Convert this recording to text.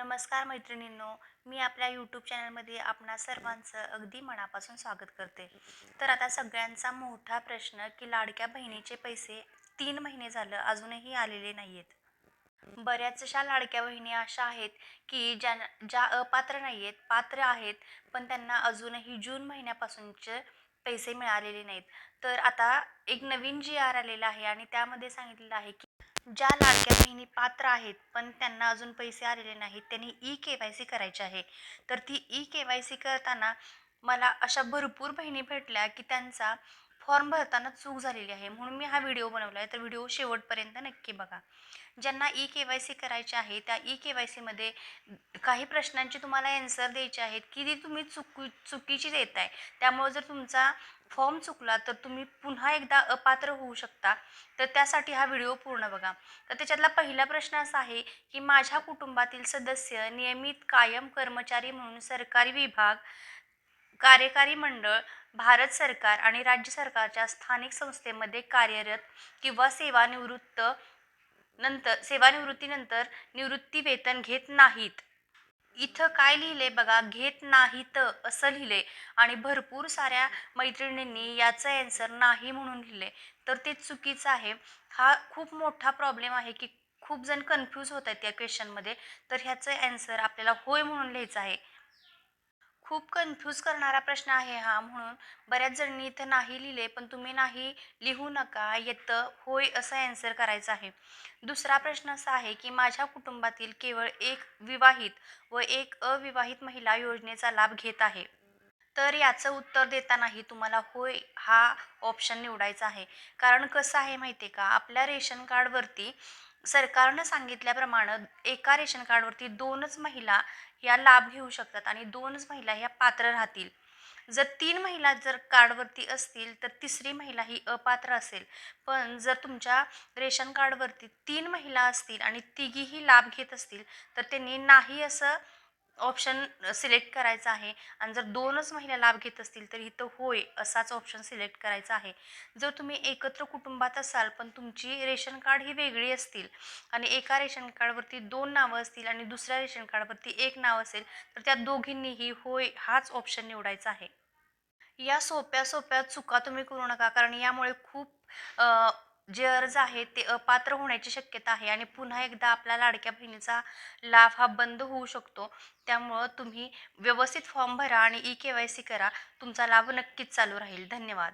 नमस्कार मैत्रिणींनो मी आपल्या यूट्यूब चॅनलमध्ये आपणा सर्वांचं अगदी मनापासून स्वागत करते. तर आता सगळ्यांचा मोठा प्रश्न की लाडक्या बहिणीचे पैसे तीन महिने झालं अजूनही आलेले नाही आहेत बऱ्याचशा लाडक्या बहिणी अशा आहेत की ज्या ज्या अपात्र नाही आहेत पात्र आहेत पण त्यांना अजूनही जून महिन्यापासूनचे पैसे मिळालेले नाहीत. तर आता एक नवीन जी आर आलेला आहे आणि त्यामध्ये सांगितलेलं आहे की ज्या लाडक्या बहिणी पात्र आहेत पण त्यांना अजून पैसे आलेले नाहीत त्यांनी ई के वाय सी करायची आहे. तर ती ई के वाय सी करताना मला अशा भरपूर बहिणी भेटल्या की त्यांचा फॉर्म भरताना चूक झालेली आहे म्हणून मी हा व्हिडिओ बनवला आहे तर व्हिडिओ शेवटपर्यंत नक्की बघा. ज्यांना ई के वाय सी करायची आहे त्या ई के वाय सीमध्ये काही प्रश्नांची तुम्हाला ॲन्सर द्यायचे आहेत की ती तुम्ही चुकी चुकीची देत आहे त्यामुळे जर तुमचा फॉर्म चुकला तर तुम्ही पुन्हा एकदा अपात्र होऊ शकता. तर त्यासाठी हा व्हिडिओ पूर्ण बघा. तर त्याच्यातला पहिला प्रश्न असा आहे की माझ्या कुटुंबातील सदस्य नियमित कायम कर्मचारी म्हणून सरकारी विभाग कार्यकारी मंडळ भारत सरकार आणि राज्य सरकारच्या स्थानिक संस्थेमध्ये कार्यरत किंवा सेवानिवृत्त नंतर सेवानिवृत्तीनंतर निवृत्ती वेतन घेत नाहीत. इथं काय लिहिले बघा? घेत नाहीत असं लिहिले. आणि भरपूर साऱ्या मैत्रिणींनी याचं ॲन्सर नाही म्हणून लिहिले. तर ते चुकीचं आहे. हा खूप मोठा प्रॉब्लेम आहे की खूप जण कन्फ्यूज होत आहेत या क्वेश्चनमध्ये तर ह्याचं ॲन्सर आपल्याला होय म्हणून लिहायचं आहे. खूप कन्फ्यूज करणारा प्रश्न आहे हा म्हणून बऱ्याच जणांनी इथं नाही लिहिले पण तुम्ही नाही लिहू नका येतं होय असं ॲन्सर करायचं आहे. दुसरा प्रश्न असा आहे की माझ्या कुटुंबातील केवळ एक विवाहित व एक अविवाहित महिला योजनेचा लाभ घेत आहे. तर याचं उत्तर देतानाही तुम्हाला होय हा ऑप्शन निवडायचा आहे. कारण कसं आहे माहिती आहे का? आपल्या रेशन कार्डवरती सरकारनं सांगितल्याप्रमाणे एका रेशन कार्डवरती दोनच महिला या लाभ घेऊ शकतात आणि दोनच महिला ह्या पात्र राहतील. जर तीन महिला जर कार्डवरती असतील तर तिसरी महिला ही अपात्र असेल. पण जर तुमच्या रेशन कार्डवरती तीन महिला असतील आणि तिघीही लाभ घेत असतील तर त्यांनी नाही असं ऑप्शन सिलेक्ट करायचा आहे. आणि जर दोनच महिला लाभ घेत असतील तर इथं होय असाच ऑप्शन सिलेक्ट करायचा आहे. जर तुम्ही एकत्र कुटुंबात असाल पण तुमची रेशन कार्ड ही वेगळी असतील आणि एका रेशन कार्डवरती दोन नावं असतील आणि दुसऱ्या रेशन कार्डवरती एक नाव असेल तर त्या दोघींनीही होय हाच ऑप्शन निवडायचा आहे. या सोप्या सोप्या चुका तुम्ही करू नका कारण यामुळे खूप जे अर्ज आहेत ते अपात्र होण्याची शक्यता आहे आणि पुन्हा एकदा आपल्या लाडक्या बहिणीचा लाभ हा बंद होऊ शकतो. त्यामुळं तुम्ही व्यवस्थित फॉर्म भरा आणि ई के वाय सी करा. तुमचा लाभ नक्कीच चालू राहील. धन्यवाद.